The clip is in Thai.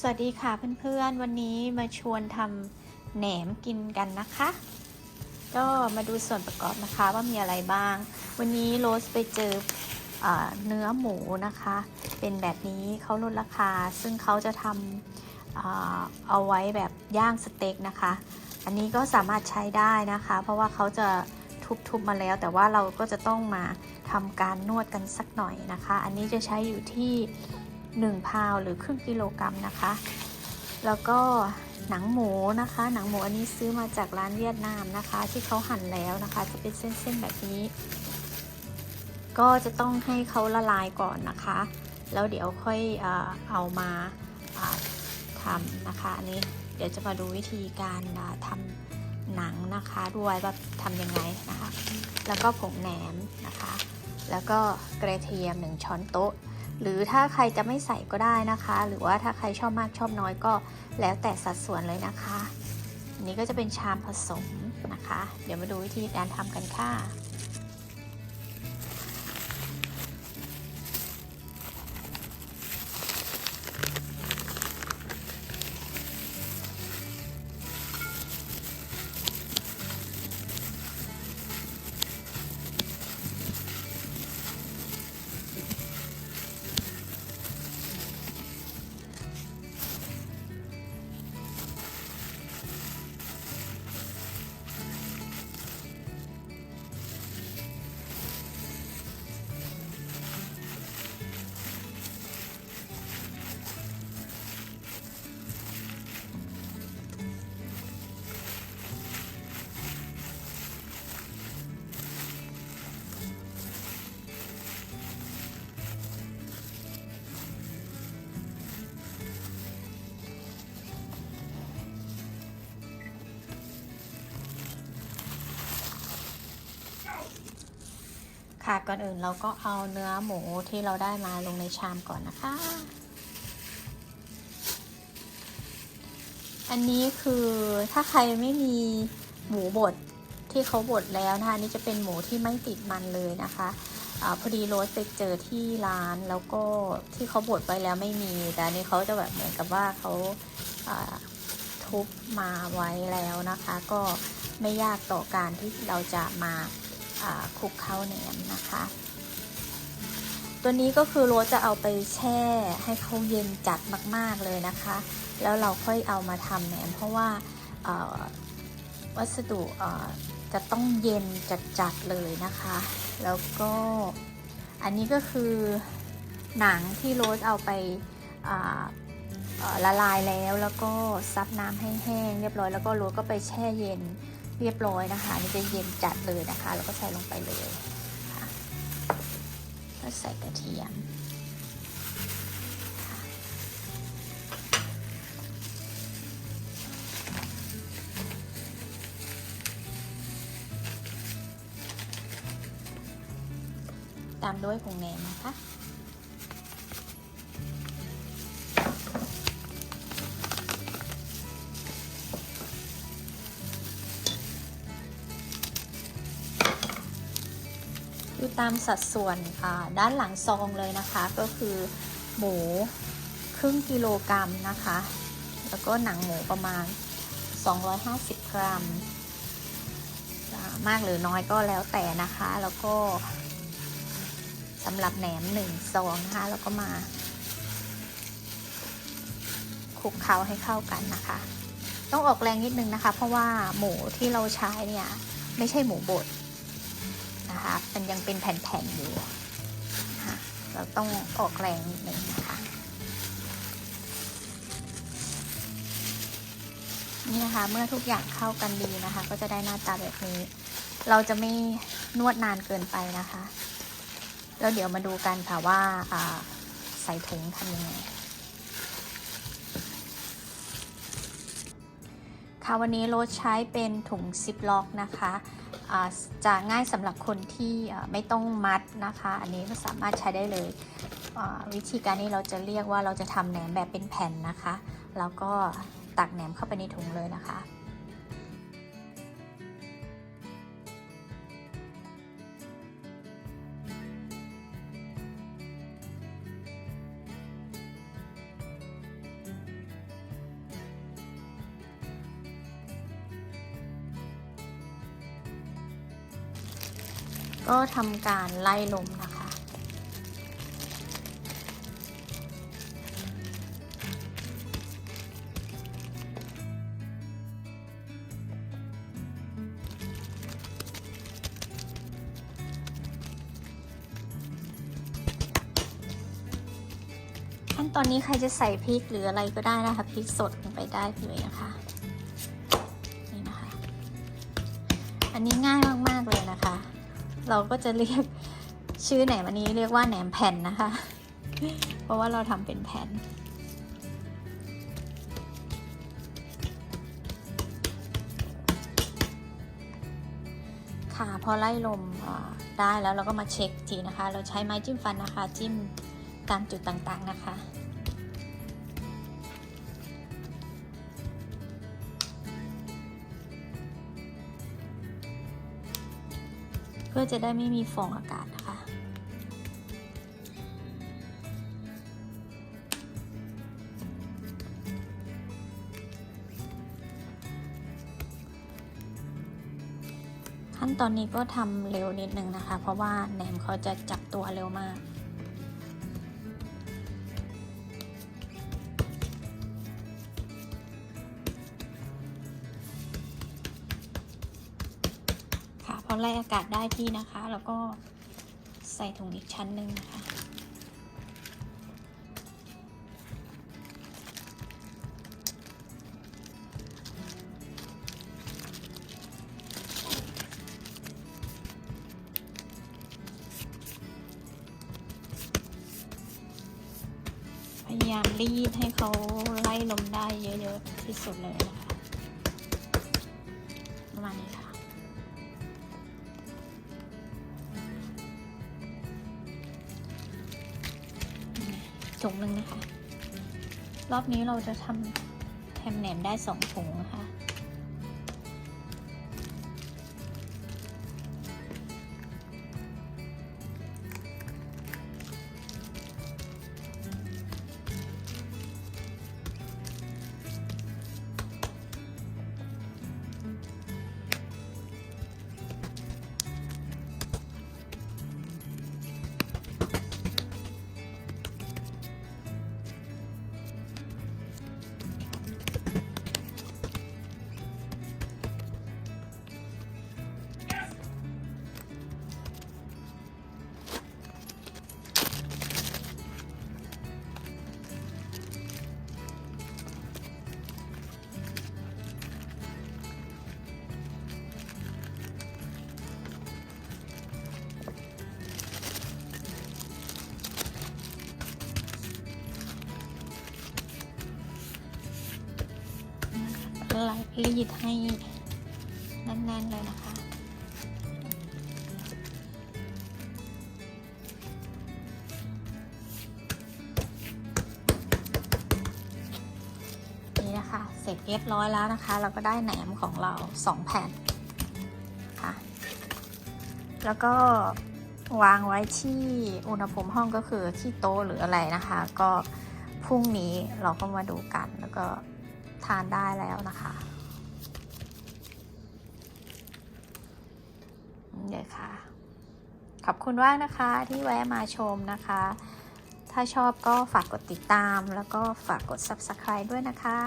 สวัสดีค่ะเพื่อนๆ วันนี้มาชวนทำแหนมกินกันนะคะ ก็มาดูส่วนประกอบนะคะว่ามีอะไรบ้าง วันนี้โรสไปเจออเนื้อหมูนะคะ เป็นแบบนี้เขาลดราคา ซึ่งเขาจะทำเอาไว้แบบย่างสเต็กนะคะ อันนี้ก็สามารถใช้ได้นะคะ เพราะว่าเขาจะทุบๆมาแล้ว แต่ว่าเราก็จะต้องมาทำการนวดกันสักหน่อยนะคะ อันนี้จะใช้อยู่ที่ 1พาวหรือครึ่งกิโลกรัมนะคะ แล้วก็หนังหมูนะคะ หนังหมูอันนี้ซื้อมาจากร้านเวียดนามนะคะ ที่เขาหั่นแล้วนะคะ จะเป็นเส้นๆแบบนี้ ก็จะต้องให้เขาละลายก่อนนะคะ แล้วเดี๋ยวค่อยเอามาทำนะคะอันนี้เดี๋ยวจะมาดูวิธีการทำหนังนะคะด้วยว่าทำยังไงนะคะ แล้วก็ผงแหนมนะคะ แล้วก็กระเทียม 1 ช้อนโต๊ะ หรือถ้าใครจะไม่ใส่ก็ได้นะคะ หรือว่าถ้าใครชอบมากชอบน้อยก็แล้วแต่สัดส่วนเลยนะคะอันนี้ก็จะเป็นชามผสมนะคะ เดี๋ยวมาดูวิธีการทำกันค่ะ ค่ะก่อนอื่นเราก็เอาเนื้อหมูที่เราได้มาลงในชามก่อนนะคะ อันนี้คือถ้าใครไม่มีหมูบดที่เขาบดแล้วนะคะนี่จะเป็นหมูที่ไม่ติดมันเลยนะคะอพอดีโรสไปเจอที่ร้านแล้วก็ที่เขาบดไว้แล้วไม่มี แต่นี้เขาจะแบบเหมือนกับว่าเขาาทุบมาไว้แล้วนะคะ ก็ไม่ยากต่อการที่เราจะมา คลุกข้าวแหนมนะคะ ตัวนี้ก็คือโรสจะเอาไปแช่ให้เขาเย็นจัดมาก ๆเลยนะคะ แล้วเราค่อยเอามาทำแหนมเพราะว่าวัสดุจะต้องเย็นจัดๆเลยนะคะ แล้วก็อันนี้ก็คือหนังที่โรสเอาไปละลายแล้วแล้วก็ซับน้ำให้แห้งเรียบร้อยแล้วก็โรสก็ไปแช่เย็น เรียบร้อยนะคะนี่จะเย็นจัดเลยนะคะ แล้วก็ใส่ลงไปเลยค่ะก็ใส่กระเทียมตามด้วยผงแหนมนะคะ ตามสัดส่วนด้านหลังซองเลยนะคะ ก็คือหมูครึ่งกิโลกรัมนะคะ แล้วก็หนังหมูประมาณ 250 กรัม มากหรือน้อยก็แล้วแต่นะคะ แล้วก็สำหรับแหนมหนึ่งซองนะคะ แล้วก็มาคลุกเคล้าให้เข้ากันนะคะ ต้องออกแรงนิดนึงนะคะ เพราะว่าหมูที่เราใช้เนี่ย ไม่ใช่หมูบด นะคะ มันยังเป็นแผ่นๆอยู่นะคะเราต้องออกแรงนิดนึงนะคะนี่นะคะ เมื่อทุกอย่างเข้ากันดีนะคะ ก็จะได้หน้าตาแบบนี้ เราจะไม่นวดนานเกินไปนะคะ แล้วเดี๋ยวมาดูกันค่ะว่าใส่ถุงทำยังไงค่ะวันนี้โรสใช้เป็นถุงซิปล็อกนะคะ จะง่ายสำหรับคนที่ไม่ต้องมัดนะคะ อันนี้ก็สามารถใช้ได้เลยวิธีการนี้เราจะเรียกว่าเราจะทำแหนมแบบเป็นแผ่นนะคะ แล้วก็ตักแหนมเข้าไปในถุงเลยนะคะ ก็ทำการไล่ลมนะคะ ขั้นตอนนี้ใครจะใส่พริกหรืออะไรก็ได้นะคะพริกสดลงไปได้เลยนะคะนี่นะคะ อันนี้ง่ายมาก ๆ เลยนะคะ เราก็จะเรียกชื่อแหนมอันนี้เรียกว่าแหนมแผ่นนะคะ เพราะว่าเราทำเป็นแผ่น ค่ะพอไล่ลมได้แล้วเราก็มาเช็คทีนะคะ เราใช้ไม้จิ้มฟันนะคะ จิ้มตามจุดต่างๆนะคะ พื่อจะได้ไม่มีฟองอากาศนะคะ ขั้นตอนนี้ก็ทำเร็วนิดนึงนะคะ เพราะว่าแหนมเขาจะจับตัวเร็วมาก พอไล่อากาศได้ที่นะคะ แล้วก็ใส่ถุงอีกชั้นหนึ่งนะคะ พยายามรีดให้เขาไล่ลมได้เยอะๆที่สุดเลยนะคะ ถุงหนึ่งนะคะ รอบนี้เราจะทำแฮมแหนมได้สองถุงนะคะ ไล่รีดให้แน่นๆเลยนะคะนี่นะคะเสร็จเรียบร้อยแล้วนะคะ เราก็ได้แหนมของเราสองแผ่นค่ะแล้วก็วางไว้ที่อุณหภูมิห้องก็คือที่โต๊ะหรืออะไรนะคะ ก็พรุ่งนี้เราก็มาดูกันแล้วก็ ทานได้แล้วนะคะเดี๋ยวค่ะ ขอบคุณมากนะคะที่แวะมาชมนะคะ ถ้าชอบก็ฝากกดติดตามแล้วก็ฝากกด subscribe ด้วยนะคะ